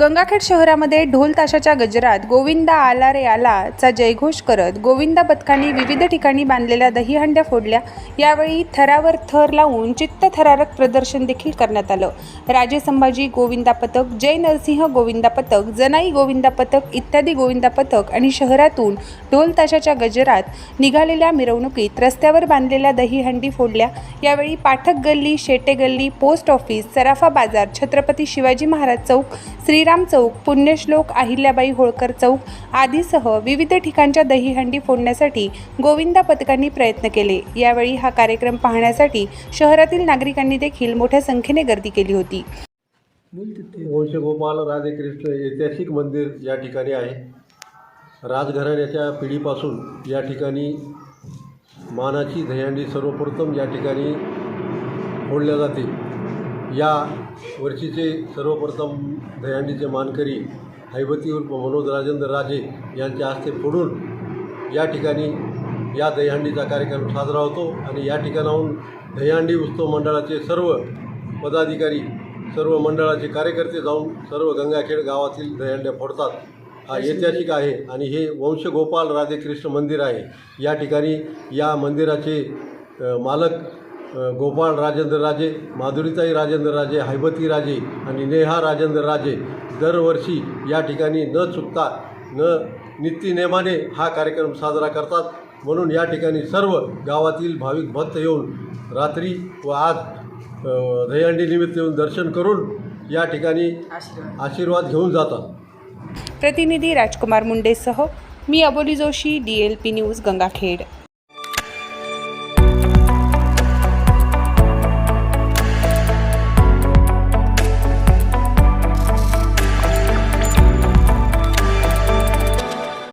गंगाखेड शहरामध्ये ढोल ताशाच्या गजरात गोविंदा आला रे आला चा जयघोष करत गोविंदा पथकांनी विविध ठिकाणी बांधलेल्या दहीहंड्या फोडल्या. यावेळी थरावर थर लावून चित्तथरारक प्रदर्शन देखील करण्यात आलं. राजे संभाजी गोविंदा पथक जय नरसिंह गोविंदा पथक जनाई गोविंदा पथक इत्यादी गोविंदा पथक आणि शहरातून ढोल ताशाच्या गजरात निघालेल्या मिरवणुकीत रस्त्यावर बांधलेल्या दहीहंडी फोडल्या. यावेळी पाठक गल्ली शेटे गल्ली पोस्ट ऑफिस सराफा बाजार छत्रपती शिवाजी महाराज चौक श्री श्रीराम चौक पुण्यश्लोक अहिल्याबाई होळकर चौक आदीसह विविध ठिकाणच्या दहीहंडी फोडण्यासाठी गोविंदा पथकांनी प्रयत्न केले. यावेळी हा कार्यक्रम पाहण्यासाठी शहरातील नागरिकांनी देखील मोठ्या संख्येने गर्दी केली होती. वंशगोपाल राधेकृष्ण ऐतिहासिक मंदिर या ठिकाणी आहे. राजघराण्याच्या पिढीपासून या ठिकाणी मानाची दहीहंडी सर्वप्रथम या ठिकाणी फोडल्या जाते. या वर्षीचे सर्वप्रथम दहीहंडीचे मानकरी हैबती उर्फ मनोज राजेंद्र राजे यांच्या हस्ते फोडून या ठिकाणी या दहीहंडीचा कार्यक्रम साजरा होतो आणि या ठिकाणाहून दहीहंडी उत्सव मंडळाचे सर्व पदाधिकारी सर्व मंडळाचे कार्यकर्ते जाऊन सर्व गंगाखेड गावातील दहीहंड्या फोडतात. हा ऐतिहासिक आहे आणि हे वंशगोपाल राधेकृष्ण मंदिर आहे. या ठिकाणी या मंदिराचे मालक गोपाळ राजेंद्र राजे माधुरीताई राजेंद्र राजे हैबती राजे आणि नेहा राजेंद्र राजे दरवर्षी या ठिकाणी न चुकता न नित्यनेमाने हा कार्यक्रम साजरा करतात. म्हणून या ठिकाणी सर्व गावातील भाविक भक्त येऊन रात्री व आज दहीहंडीनिमित्त येऊन दर्शन करून या ठिकाणी आशीर्वाद घेऊन जातात. प्रतिनिधी राजकुमार मुंडेसह मी Aboli Joshi D L P news Gangakhed.